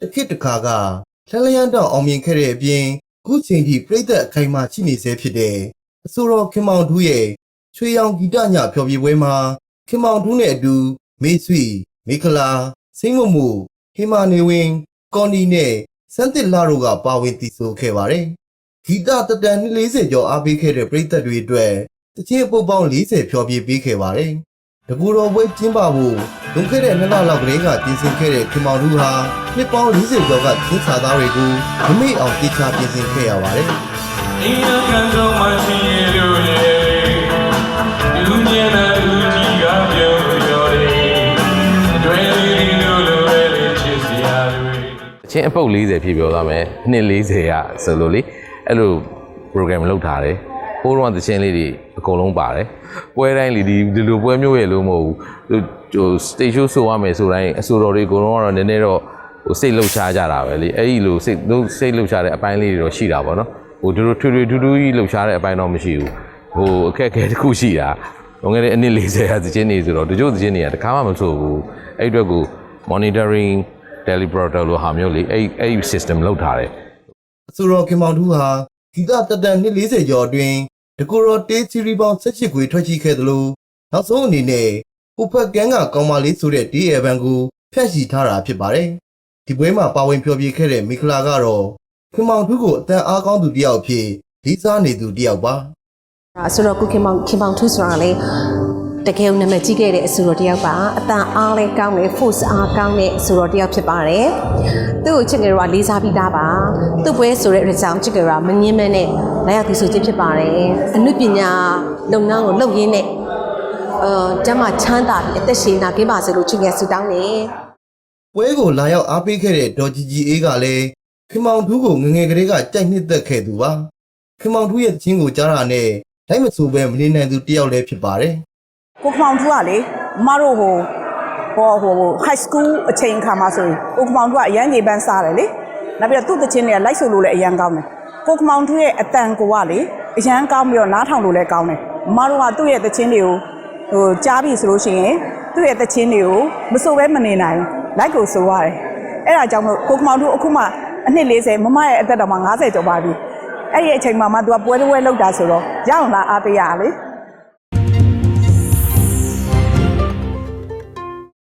တစ်ခေတ်တစ်ခါကလှလျန်းတောင်အောင်မြင်ခဲ့တဲ့အပြင်အခုချိန်ထိပြိသက်အခိုင်အမာရှိနေဆဲဖြစ်တဲ့အဆိုတော်ခင်မောင်ထူးရဲ့ချွေရောင်ဂီတညဖျော်ဖြေပွဲမှာခင်မောင်ထူးနဲ့အတူမေဆွီမေခလာစိမ့်မမှုဟေမာနေဝင်းကော်နီနဲ့စန်းတစ်လာတို့ကပါဝင်တည်ဆိုခဲ့ပါတယ်ဂီတတတန်40ကျော်အားပေးခဲ့တဲ့ပြိသက်တွေအတွက်တချင်းအပုပ်ပေါင်း40ဖျော်ဖြေပေးခဲ့ပါတယ် တကူတော်ပွဲကျင်းပဖို့လွန်ခဲ့တဲ့နှစ်လလောက်ကလေးကပြင်ဆင်ခဲ့တဲ့ခင်မောင်ထူးဟာနှစ်ပေါင်း40ကျော်ကချင်းစာသားတွေကိုမမေ့အောင်တေချာပြင်ဆင်ခဲ့ရပါတယ်အိမ်တော်ခံဆုံးမှရှိရလို့လေလူမြင်တဲ့လူကြီးကပြောပြောတယ်အတွဲလေးတို့လိုပဲလေချစ်စရာတွေအချင်းအပုတ်40ဖြစ်ပြောသားမယ်အနှစ်40ရဆိုလို့လေအဲ့လို program လုပ်ထားတယ် ဟိုးတော့တချင်းလေးတွေအကုန်လုံးပါတယ်ပွဲတိုင်းလေဒီဒီလိုပွဲမျိုးရဲ့လို့မဟုတ်ဘူးဟိုဟို stage show ဆိုရမယ်ဆိုတိုင်းအဆိုတော်တွေအကုန်လုံးကတော့နည်းနည်းတော့ဟိုစိတ်လှုပ်ရှားကြတာပဲလေအဲ့ဒီလိုစိတ်တို့စိတ်လှုပ်ရှားတဲ့အပိုင်းလေးတွေတော့ရှိတာပေါ့နော်ဟိုတို့တို့ထွေထွေထူးထူးကြီးလှုပ်ရှားတဲ့အပိုင်းတော့မရှိဘူးဟိုအခက်အခဲတစ်ခုရှိတာလွန်ခဲ့တဲ့အနှစ်40ရာသချင်းတွေဆိုတော့တချို့သချင်းတွေကတခါမှမဆိုဘူးအဲ့အတွက်ကို monitoring teleprompter လို့ဟာမျိုးလေအဲ့အဲ့ system လောက်ထားတယ်အဆိုတော်ခင်မောင်ထူးဟာဂီတတတန်240ကျော်အတွင်း တကူတော်တေးစီရီပေါင်း18ခွေထွက်ရှိခဲ့သလိုနောက်ဆုံးအနေနဲ့ဟိုဖက်ကန်းကကောင်းမလေးဆိုတဲ့ဒီအယ်ဘန်ကိုဖျက်ရှိထားတာဖြစ်ပါတယ်ဒီပွဲမှာပါဝင်ဖျော်ဖြေခဲ့တဲ့မိခလာကတော့ခင်မောင်ထူးကိုအတန်အားကောင်းသူတစ်ယောက်အဖြစ်လေးစားနေသူတစ်ယောက်ပါဒါဆိုတော့ကုခင်မောင်ခင်မောင်ထူးဆိုတာလေ တကယ်နာမည်ကြီးခဲ့တဲ့အဆိုတော်တစ်ယောက်ပါအတန်အားလဲကောင်းတယ် force အားကောင်းတဲ့အဆိုတော်တစ်ယောက်ဖြစ်ပါတယ်သူ့ကိုချစ်ကြရလေးစားပြီးသားပါသူ့ပွဲဆိုတဲ့ result ချစ်ကြရမငင်းမဲနဲ့လာရောက်သူဆိုခြင်းဖြစ်ပါတယ်အနုပညာလုပ်ငန်းကိုလုပ်ရင်းနဲ့အာကျမချမ်းသာပြီးအသက်ရှင်နာကင်းပါစေလို့ချစ်ငယ်ဆုတောင်းနေပွဲကိုလာရောက်အားပေးခဲ့တဲ့ဒေါ်ဂျီဂျီအေးကလည်းခင်မောင်ထူးကိုငငယ်ကလေးကကြိုက်နှစ်သက်ခဲ့သူပါခင်မောင်ထူးရဲ့သချင်းကိုကြားတာနဲ့တိုင်းမဆိုပဲမနေနိုင်သူတစ်ယောက်လည်းဖြစ်ပါတယ် ကိုခမောင်ထူးကလေမတို့ဟိုဟိုဟို high school အချိန်ခါမှာဆိုရင်ကိုခမောင်ထူးကအရန်ကြီးပန်းစားတယ်လေနောက်ပြီးတော့သူ့တချင်းတွေကလိုက်ဆိုလို့လည်းအရန်ကောင်းတယ်ကိုခမောင်ထူးရဲ့အတန်ကိုကလေအရန်ကောင်းပြီးတော့နားထောင်လို့လည်းကောင်းတယ်မတို့ကသူ့ရဲ့တချင်းတွေကိုဟိုကြားပြီဆိုလို့ရှိရင်သူ့ရဲ့တချင်းတွေကိုမဆိုပဲမနေနိုင်ဘူးလိုက်ကိုဆိုရတယ်အဲ့ဒါကြောင့်မို့ကိုခမောင်ထူးအခုမှအနှစ်40မမရဲ့အသက်တော်မှာ90ကျော်ပါပြီအဲ့ဒီအချိန်မှာမှ तू ကပွဲတစ်ပွဲလောက်တာဆိုတော့ရအောင်လားအားပေးရလေ